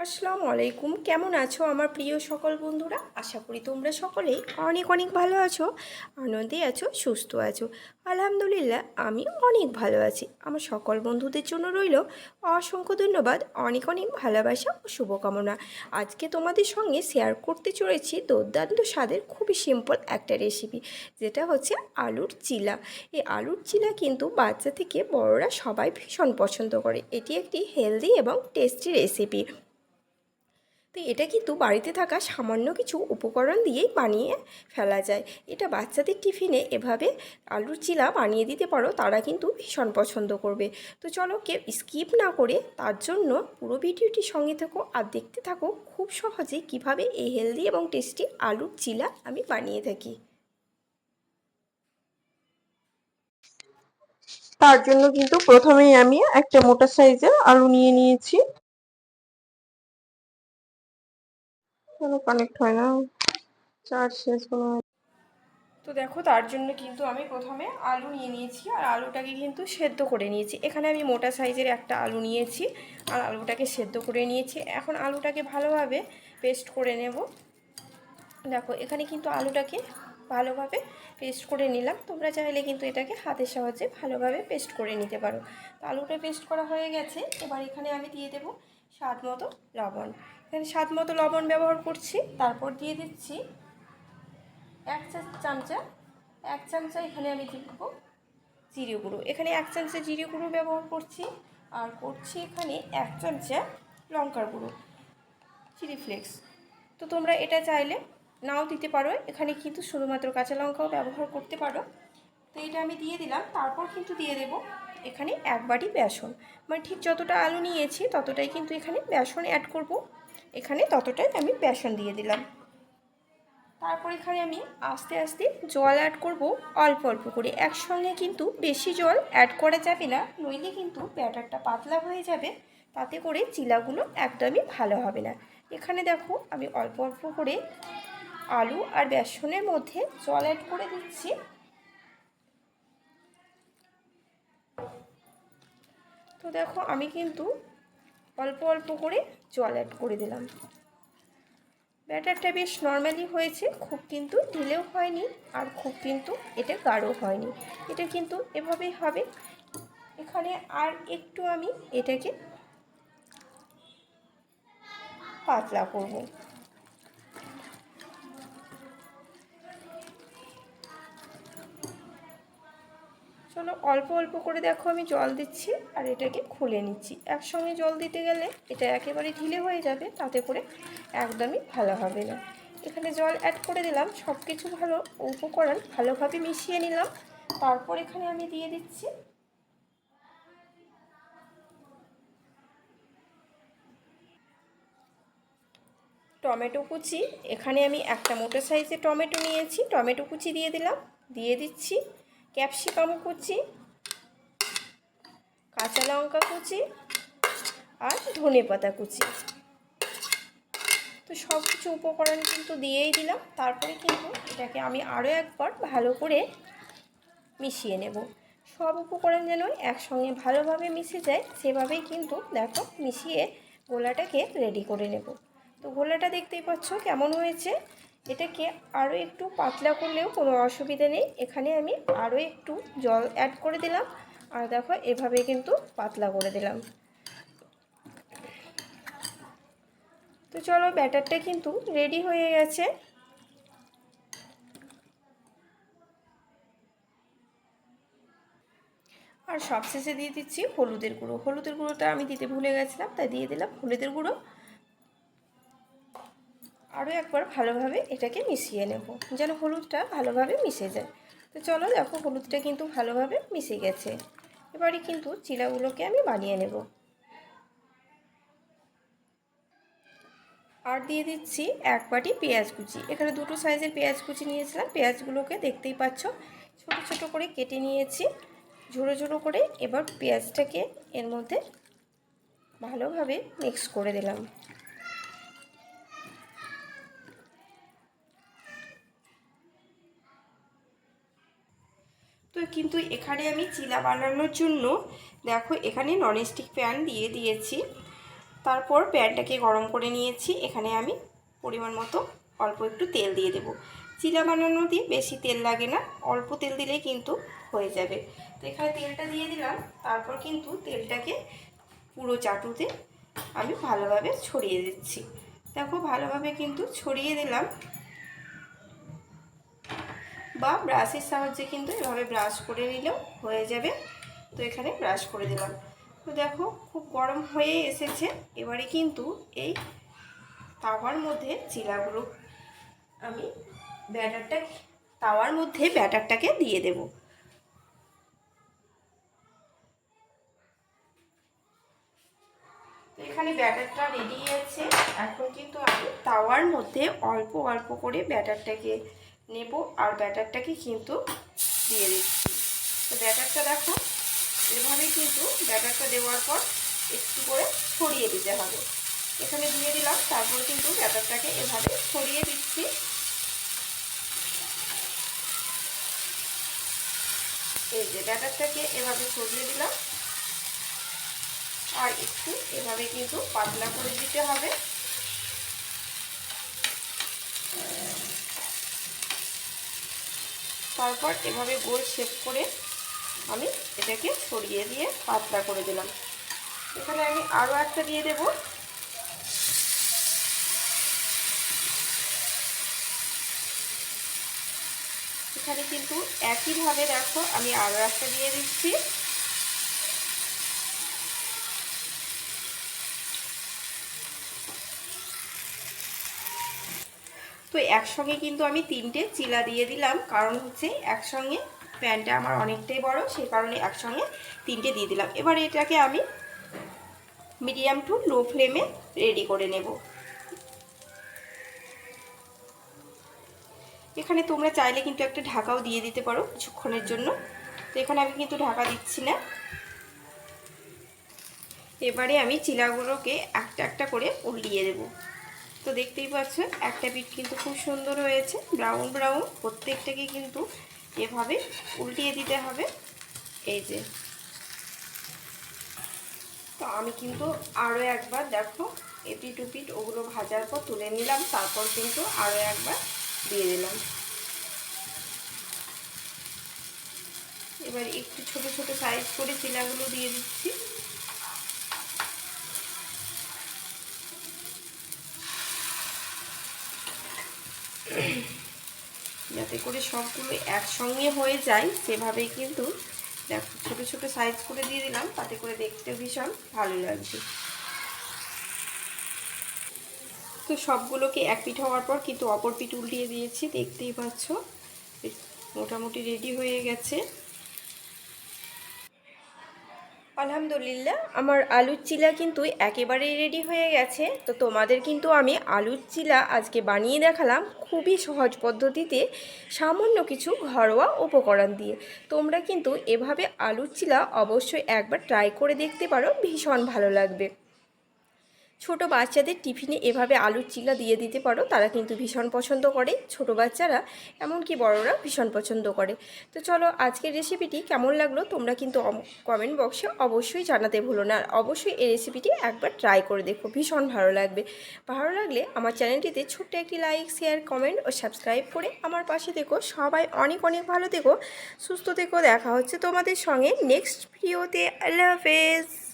আসসালামু আলাইকুম কেমন আছো আমার প্রিয় সকল বন্ধুরা? আশা করি তোমরা সকলেই অনেক অনেক ভালো আছো, আনন্দে আছো, সুস্থ আছো। আলহামদুলিল্লাহ আমি অনেক ভালো আছি। আমার সকল বন্ধুদের জন্য রইল অসংখ্য ধন্যবাদ, অনেক অনেক ভালোবাসা ও শুভকামনা। আজকে তোমাদের সঙ্গে শেয়ার করতে চলেছি দুর্দান্ত স্বাদের, খুবই সিম্পল একটা রেসিপি যেটা হচ্ছে আলুর চিলা। এই আলুর চিলা কিন্তু বাচ্চা থেকে বড়রা সবাই ভীষণ পছন্দ করে। এটি একটি হেলদি এবং টেস্টি রেসিপি তো এটা কিন্তু বাড়িতে থাকা সামান্য কিছু উপকরণ দিয়েই বানিয়ে ফেলা যায়। এটা বাচ্চাদের টিফিনে এভাবে আলুর চিলা বানিয়ে দিতে পারো, তারা কিন্তু ভীষণ পছন্দ করবে। তো চলো কেউ স্কিপ না করে তার জন্য পুরো ভিডিওটি সঙ্গে থাকো আর দেখতে থাকো খুব সহজে কীভাবে এই হেলদি এবং টেস্টি আলুর চিলা আমি বানিয়ে থাকি। তার জন্য কিন্তু প্রথমেই আমি একটা মোটা সাইজের আলু নিয়ে নিয়েছি। কেন কানেক্ট হয় না। চার্জ শেষ কোনো তো দেখো, তার জন্য কিন্তু আমি প্রথমে আলু নিয়ে নিয়েছি আর আলুটাকে কিন্তু সেদ্ধ করে নিয়েছি। এখানে আমি মোটা সাইজের একটা আলু নিয়েছি আর আলুটাকে সেদ্ধ করে নিয়েছি। এখন আলুটাকে ভালোভাবে পেস্ট করে নেব। দেখো, এখানে কিন্তু আলুটাকে ভালোভাবে পেস্ট করে নিলাম। তোমরা চাইলে কিন্তু এটাকে হাতের সাহায্যে ভালোভাবে পেস্ট করে নিতে পারো। তো আলুটা পেস্ট করা হয়ে গেছে। এবার এখানে আমি দিয়ে দেব স্বাদ মতো লবণ। এখানে স্বাদ মতো লবণ ব্যবহার করছি। তারপর দিয়ে দিচ্ছি এক চামচা। এক চামচা এখানে আমি দিব জিরে গুঁড়ো। এখানে এক চামচা জিরে গুঁড়ো ব্যবহার করছি আর করছি এখানে এক চামচা লঙ্কার গুঁড়ো চিলি ফ্লেক্স তো তোমরা এটা চাইলে নাও দিতে পারো। এখানে কিন্তু শুধুমাত্র কাঁচা লঙ্কাও ব্যবহার করতে পারো। তো এটা আমি দিয়ে দিলাম। তারপর কিন্তু দিয়ে দেব এখানে এক বাটি বেসন। মানে ঠিক যতটা আলু নিয়েছি, ততটাই কিন্তু এখানে বেসন অ্যাড করব। এখানে ততটাই আমি বেসন দিয়ে দিলাম। তারপর এখানে আমি আস্তে আস্তে জল অ্যাড করব অল্প অল্প করে। একসঙ্গে কিন্তু বেশি জল অ্যাড করা যাবে না, নইলে কিন্তু ব্যাটারটা পাতলা হয়ে যাবে। তাতে করে চিলাগুলো একদমই ভালো হবে না। এখানে দেখো আমি অল্প অল্প করে আলু আর বেসনের মধ্যে জল অ্যাড করে দিচ্ছি। তো দেখো আমি কিন্তু অল্প অল্প করে জল অ্যাড করে দিলাম। ব্যাটারটা বেশ নর্মালি হয়েছে, খুব কিন্তু ঢিলেও হয়নি আর খুব কিন্তু এটা গাঢ় হয়নি। এটা কিন্তু এভাবেই হবে। এখানে আর একটু আমি এটাকে পাতলা করব। অল্প অল্প করে দেখো, আমি জল দিচ্ছি আর এটাকে খুলে নিচ্ছি। একসঙ্গে জল দিতে গেলে এটা একেবারে ঢিলে হয়ে যাবে, তাতে করে একদমই ভালো হবে না। এখানে জল অ্যাড করে দিলাম সব কিছু ভালো উপকরণ ভালোভাবে মিশিয়ে নিলাম। তারপর এখানে আমি দিয়ে দিচ্ছি টমেটো কুচি। এখানে আমি একটা মোটো সাইজের টমেটো নিয়েছি, টমেটো কুচি দিয়ে দিলাম। দিয়ে দিচ্ছি ক্যাপসিকাম কুচি, কাঁচা লঙ্কা কুচি আর ধনে পাতা কুচি। তো সব কিছু উপকরণ কিন্তু দিয়েই দিলাম, তারপরে কিন্তু এটাকে আমি আরও একবার ভালো করে মিশিয়ে নেব। সব উপকরণ যেন একসঙ্গে ভালোভাবে মিশে যায়, সেভাবেই কিন্তু দেখো মিশিয়ে গোলাটাকে রেডি করে নেব। তো গোলাটা দেখতেই পাচ্ছ কেমন হয়েছে? এটাকে আরও একটু পাতলা করলেও কোনো অসুবিধা নেই। এখানে আমি আরও একটু জল অ্যাড করে দিলাম। আর দেখো, এভাবে কিন্তু পাতলা করে দিলাম। তো চলো, ব্যাটারটা কিন্তু রেডি হয়ে গেছে। আর সবশেষে দিয়ে দিচ্ছি হলুদের গুঁড়ো। হলুদের গুঁড়োটা আমি দিতে ভুলে গেছিলাম, তাই দিয়ে দিলাম হলুদের গুঁড়ো। আরও একবার ভালোভাবে এটাকে মিশিয়ে নেব, যেন হলুদটা ভালোভাবে মিশে যায়। তো চলো দেখো হলুদটা কিন্তু ভালোভাবে মিশে গেছে। এবারে কিন্তু চিলাগুলোকে আমি বানিয়ে নেব। আর দিয়ে দিচ্ছি এক বাটি পেঁয়াজ কুচি। এখানে দুটো সাইজের পেঁয়াজ কুচি নিয়েছিলাম। পেঁয়াজগুলোকে দেখতেই পাচ্ছ, ছোট ছোট করে কেটে নিয়েছি। ঝোড়ো ঝোড়ো করে এবার পেঁয়াজটাকে এর মধ্যে ভালোভাবে মিক্স করে দিলাম। কিন্তু এখানে আমি চিলা বানানোর জন্য, দেখো এখানে ননস্টিক প্যান দিয়ে দিয়েছি। তারপর প্যানটাকে গরম করে নিয়েছি, এখানে আমি পরিমাণ মতো অল্প একটু তেল দিয়ে দেবো। চিলা বানানো দিয়ে বেশি তেল লাগে না, অল্প তেল দিলেই কিন্তু হয়ে যাবে। তো এখানে তেলটা দিয়ে দিলাম, তারপর কিন্তু তেলটাকে পুরো চাটুতে আমি ভালোভাবে ছড়িয়ে দিচ্ছি। দেখো ভালোভাবে কিন্তু ছড়িয়ে দিলাম বা ব্রাশের সাহায্যে কিন্তু এভাবে ব্রাশ করে নিলেও হয়ে যাবে। তো এখানে ব্রাশ করে দিলাম। তো দেখো, খুব গরম হয়ে এসেছে। এবারে কিন্তু এই তাওয়ার মধ্যে চিলাগুলো আমি ব্যাটারটা, তাওয়ার মধ্যে ব্যাটারটাকে দিয়ে দেব। এখানে ব্যাটারটা রেডি আছে এখন কিন্তু আমি তাওয়ার মধ্যে অল্প অল্প করে ব্যাটারটাকে নেব আর ব্যাটারটাকে কিন্তু দিয়ে দিচ্ছি। তো ব্যাটারটা দেখো এভাবে কিন্তু ব্যাটারটা দেওয়ার পর একটু করে ছড়িয়ে দিতে হবে। এখানে দিয়ে দিলাম, তারপর কিন্তু ব্যাটারটাকে এভাবে ছড়িয়ে দিচ্ছি। এই যে ব্যাটারটাকে এভাবে ছড়িয়ে দিলাম। আর একটু এভাবে কিন্তু পাতলা করে দিতে হবে। তারপর এভাবে গোল শেপ করে আমি এটাকে সরিয়ে দিয়ে পাতলা করে দিলাম। এখানে আমি আরও একটা দিয়ে দেব। এখানে কিন্তু একইভাবে দেখো আমি আরও একটা দিয়ে দিচ্ছি। তো একসঙ্গে কিন্তু আমি তিনটে চিলা দিয়ে দিলাম। কারণ হচ্ছে একসঙ্গে প্যানটা আমার অনেকটাই বড়, সেই কারণে একসঙ্গে তিনটে দিয়ে দিলাম। এবার এটাকে আমি মিডিয়াম টু লো ফ্লেমে রেডি করে নেব। এখানে তোমরা চাইলে কিন্তু একটা ঢাকাও দিয়ে দিতে পারো কিছুক্ষণের জন্য। তো এখানে আমি কিন্তু ঢাকা দিচ্ছি না। এবারে আমি চিলাগুলোকে একটা একটা করে উল্টিয়ে দেবো। তো দেখতেই পাচ্ছ, একটা পিঠ কিন্তু খুব সুন্দর হয়েছে, ব্রাউন ব্রাউন, প্রত্যেকটাকে কিন্তু এভাবে উল্টিয়ে দিতে হবে। এই যে। তো আমি কিন্তু আরও একবার দেখো এপিট উপিট ওগুলো ভাজার পর তুলে নিলাম, তারপর কিন্তু আরও একবার দিয়ে দিলাম। এবার একটু ছোট ছোট সাইজ করে চিলাগুলো দিয়ে দিচ্ছি। যাতে করে সবগুলো একসঙ্গে হয়ে যায়, সেভাবেই কিন্তু দেখো ছোটো ছোটো সাইজ করে দিয়ে দিলাম, তাতে করে দেখতে ভীষণ ভালো লাগছে। তো সবগুলোকে এক পিঠ হওয়ার পর কিন্তু অপর পিঠ উল্টিয়ে দিয়েছি, দেখতেই পাচ্ছ, মোটামুটি রেডি হয়ে গেছে। আলহামদুলিল্লাহ, আমার আলুর চিলা কিন্তু একেবারেই রেডি হয়ে গেছে। তো তোমাদের কিন্তু আমি আলুর চিলা আজকে বানিয়ে দেখালাম খুবই সহজ পদ্ধতিতে সামান্য কিছু ঘরোয়া উপকরণ দিয়ে। তোমরা কিন্তু এভাবে আলুর চিলা অবশ্যই একবার ট্রাই করে দেখতে পারো, ভীষণ ভালো লাগবে। ছোট বাচ্চাদের টিফিনে এভাবে আলুর চিলা দিয়ে দিতে পারো, তারা কিন্তু ভীষণ পছন্দ করে। ছোট বাচ্চারা, এমনকি বড়রা ভীষণ পছন্দ করে। তো চলো আজকের রেসিপিটি কেমন লাগল তোমরা কিন্তু কমেন্ট বক্সে অবশ্যই জানাতে ভুলো না। আর অবশ্যই এই রেসিপিটি একবার ট্রাই করে দেখো, ভীষণ ভালো লাগবে। ভালো লাগলে আমার চ্যানেলটিতে ছোট্ট একটি লাইক শেয়ার কমেন্ট ও সাবস্ক্রাইব করে আমার পাশে দেখো সবাই অনেক অনেক ভালো থেকো, সুস্থ থেকো। দেখা হচ্ছে তোমাদের সঙ্গে নেক্সট ভিডিওতে আল্লাহ হাফেজ।